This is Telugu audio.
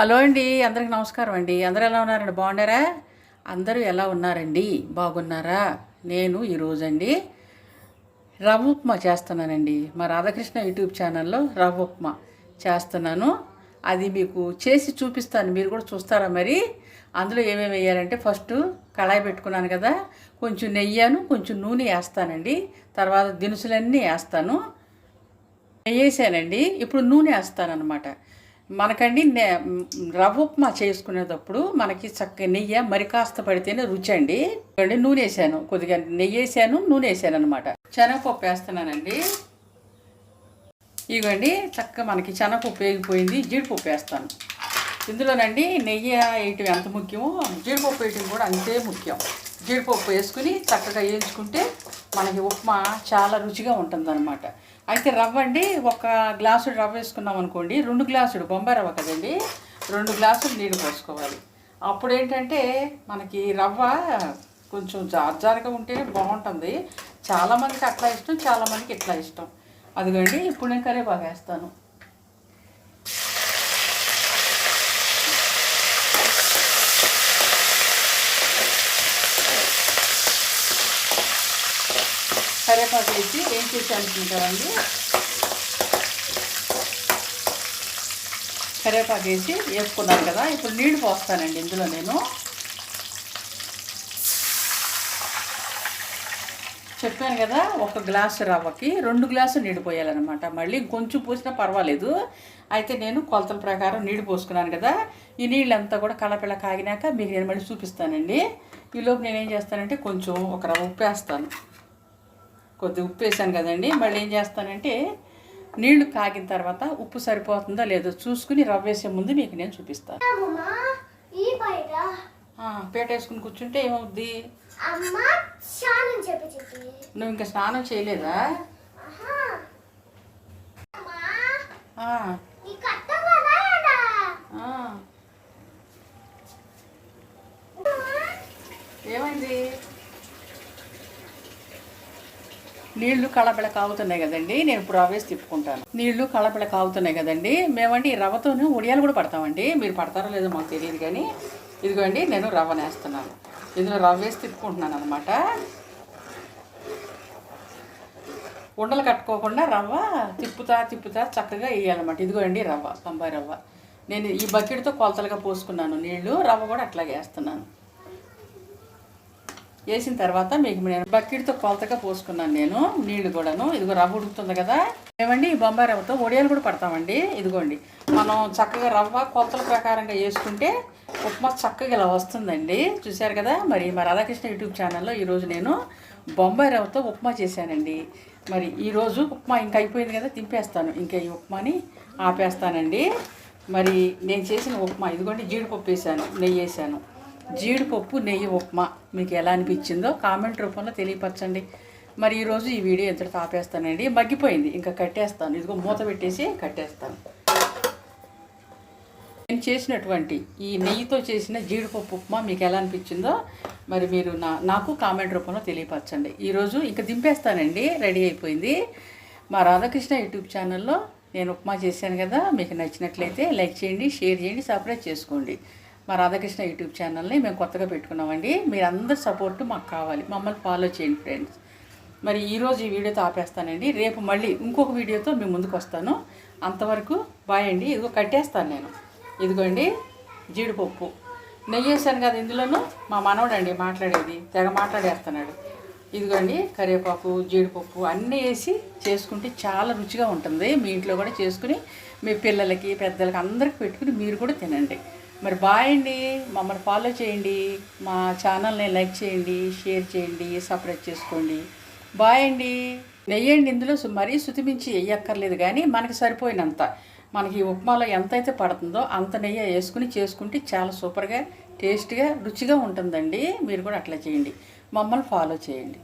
హలో అండి అందరికి నమస్కారం అండి. అందరూ ఎలా ఉన్నారండి? బాగున్నారా? అందరూ ఎలా ఉన్నారండి? బాగున్నారా? నేను ఈరోజండి రవ్వ ఉప్మా చేస్తున్నానండి. మా రాధాకృష్ణ యూట్యూబ్ ఛానల్లో రవ్వ ఉప్మా చేస్తున్నాను. అది మీకు చేసి చూపిస్తాను. మీరు కూడా చూస్తారా మరి? అందులో ఏమేమి వేయాలంటే ఫస్ట్ కళాయి పెట్టుకున్నాను కదా కొంచెం నెయ్యాను కొంచెం నూనె వేస్తానండి. తర్వాత దినుసులన్నీ వేస్తాను. నెయ్యి వేసానండి ఇప్పుడు నూనె వేస్తాను అనమాట మనకండి నె రవ్వ ఉప్మా చేసుకునేటప్పుడు మనకి చక్క నెయ్యి మరి కాస్త పడితేనే రుచి అండి నూనె వేసాను కొద్దిగా నెయ్యి వేసాను నూనె వేసాను అనమాట శనగపప్పు వేస్తున్నానండి. ఇదిగోండి చక్కగా మనకి శనగపప్పు వేగిపోయింది జీడిపప్పు వేస్తాను. ఇందులోనండి నెయ్యి వేయటం ఎంత ముఖ్యమో జీడిపప్పు వేయటం కూడా అంతే ముఖ్యం. జీడిపప్పు వేసుకుని చక్కగా వేయించుకుంటే మనకి ఉప్మా చాలా రుచిగా ఉంటుందన్నమాట. అయితే రవ్వ అండి ఒక గ్లాసుడు రవ్వ వేసుకున్నాం అనుకోండి రెండు గ్లాసుడు బొంబాయి రవ్వ కదండి రెండు గ్లాసులు నీళ్ళు పోసుకోవాలి. అప్పుడు ఏంటంటే మనకి రవ్వ కొంచెం జార్జారుగా ఉంటేనే బాగుంటుంది. చాలామందికి అట్లా ఇష్టం చాలామందికి ఇట్లా ఇష్టం. అదిగండి ఇప్పుడు నేను కరివేపాకు వేస్తాను. కరివేపాకు వేసి ఏం చేసి అనుకుంటారండి కరివేపాకు వేసి వేసుకున్నాను కదా ఇప్పుడు నీళ్ళు పోస్తానండి ఇందులో నేను. చెప్పాను కదా ఒక గ్లాసు రవ్వకి రెండు గ్లాసు నీళ్ళు పోయాలన్నమాట. మళ్ళీ కొంచెం పోసినా పర్వాలేదు. అయితే నేను కొలతల ప్రకారం నీళ్ళు పోసుకున్నాను కదా ఈ నీళ్ళంతా కూడా కలపిల్ల కాగినాక మీకు నేను మళ్ళీ చూపిస్తానండి. ఈలోపు నేనేం చేస్తానంటే కొంచెం ఒక రవ్వ ఉప్పు వేస్తాను కొద్దిగా ఉప్పు వేసాను కదండి. మళ్ళీ ఏం చేస్తానంటే నీళ్ళు కాగిన తర్వాత ఉప్పు సరిపోతుందో లేదో చూసుకుని రవ్వ వేసే ముందు మీకు నేను చూపిస్తాను. పీట వేసుకుని కూర్చుంటే ఏమవుద్ది? నువ్వు ఇంకా స్నానం చేయలేదా. ఏమైంది? నీళ్ళు కళబెళ కాగుతున్నాయి కదండి నేను ఇప్పుడు అవేసి తిప్పుకుంటాను. నీళ్ళు కళబెళ కాగుతున్నాయి కదండి మేమండి ఈ రవ్వతోనే ఉడియాలు కూడా పడతామండి. మీరు పడతారో లేదో మాకు తెలియదు కానీ ఇదిగోండి నేను రవ్వ నేస్తున్నాను. ఇందులో రవ్వ వేసి తిప్పుకుంటున్నాను అనమాట ఉండలు కట్టుకోకుండా రవ్వ తిప్పుతా తిప్పుతా చక్కగా వేయాలన్నమాట. ఇదిగోండి రవ్వ బొంబాయి రవ్వ. నేను ఈ బకెట్తో కొలతలుగా పోసుకున్నాను నీళ్ళు రవ్వ కూడా అట్లాగే వేస్తున్నాను. వేసిన తర్వాత మీకు నేను బకెట్తో కొలతగా పోసుకున్నాను నేను నీళ్ళు కూడాను. ఇదిగో రవ్వ ఉడుకుతుంది కదా. ఏమండి ఈ బొంబాయి రవ్వతో ఒడియాలు కూడా పడతామండి. ఇదిగోండి మనం చక్కగా రవ్వ కొలతల ప్రకారంగా వేసుకుంటే ఉప్మా చక్కగా ఇలా వస్తుందండి. చూశారు కదా మరి మా రాధాకృష్ణ యూట్యూబ్ ఛానల్లో ఈరోజు నేను బొంబాయి రవ్వతో ఉప్మా చేశానండి. మరి ఈరోజు ఉప్మా ఇంకా అయిపోయింది కదా తింపేస్తాను ఇంకా ఈ ఉప్మాని ఆపేస్తానండి. మరి నేను చేసిన ఉప్మా ఇదిగోండి జీడిపప్పు వేసాను నెయ్యి వేసాను. జీడిపప్పు నెయ్యి ఉప్మా. మీకు ఎలా అనిపించిందో కామెంట్ రూపంలో తెలియపరచండి. మరి ఈరోజు ఈ వీడియో ఎంతటితో ఆపేస్తానండి. మగ్గిపోయింది. ఇంకా కట్టేస్తాను. ఇదిగో మూత పెట్టేసి కట్టేస్తాను. నేను చేసినటువంటి ఈ నెయ్యితో చేసిన జీడిపప్పు ఉప్మా మీకు ఎలా అనిపించిందో మరి మీరు నా నాకు కామెంట్ రూపంలో తెలియపరచండి. ఈరోజు ఇంకా దింపేస్తానండి. రెడీ అయిపోయింది. మా రాధాకృష్ణ యూట్యూబ్ ఛానల్లో నేను ఉప్మా చేశాను కదా. మీకు నచ్చినట్లయితే లైక్ చేయండి షేర్ చేయండి సబ్స్క్రైబ్ చేసుకోండి. మా రాధాకృష్ణ యూట్యూబ్ ఛానల్ని మేము కొత్తగా పెట్టుకున్నామండి. మీరు సపోర్ట్ మాకు కావాలి. మమ్మల్ని ఫాలో చేయండి ఫ్రెండ్స్. మరి ఈరోజు ఈ వీడియోతో ఆపేస్తానండి. రేపు మళ్ళీ ఇంకొక వీడియోతో మేము ముందుకు వస్తాను. అంతవరకు బాయ్ అండి. ఇదిగో కట్టేస్తాను నేను. ఇదిగోండి జీడిపప్పు. నెయ్యి వేసాను కదా ఇందులోనూ? మా మనవడండి మాట్లాడేది. తెగ మాట్లాడేస్తున్నాడు. ఇదిగోండి కరివేపాకు జీడిపప్పు అన్నీ వేసి చేసుకుంటే చాలా రుచిగా ఉంటుంది. మీ ఇంట్లో కూడా చేసుకుని మీ పిల్లలకి పెద్దలకి అందరికి పెట్టుకుని మీరు కూడా తినండి. మరి బాయ్ అండి మమ్మల్ని ఫాలో చేయండి మా ఛానల్ని లైక్ చేయండి షేర్ చేయండి సపరేట్ చేసుకోండి. బాయ్ అండి నెయ్యండి ఇందులో మరీ శుతిమించి వేయక్కర్లేదు కానీ మనకి సరిపోయినంత. మనకి ఉప్మాలో ఎంత అయితే పడుతుందో అంత నెయ్యి వేసుకుని చేసుకుంటే చాలా సూపర్గా టేస్ట్గా రుచిగా ఉంటుందండి. మీరు కూడా అట్లా చేయండి. మమ్మల్ని ఫాలో చేయండి.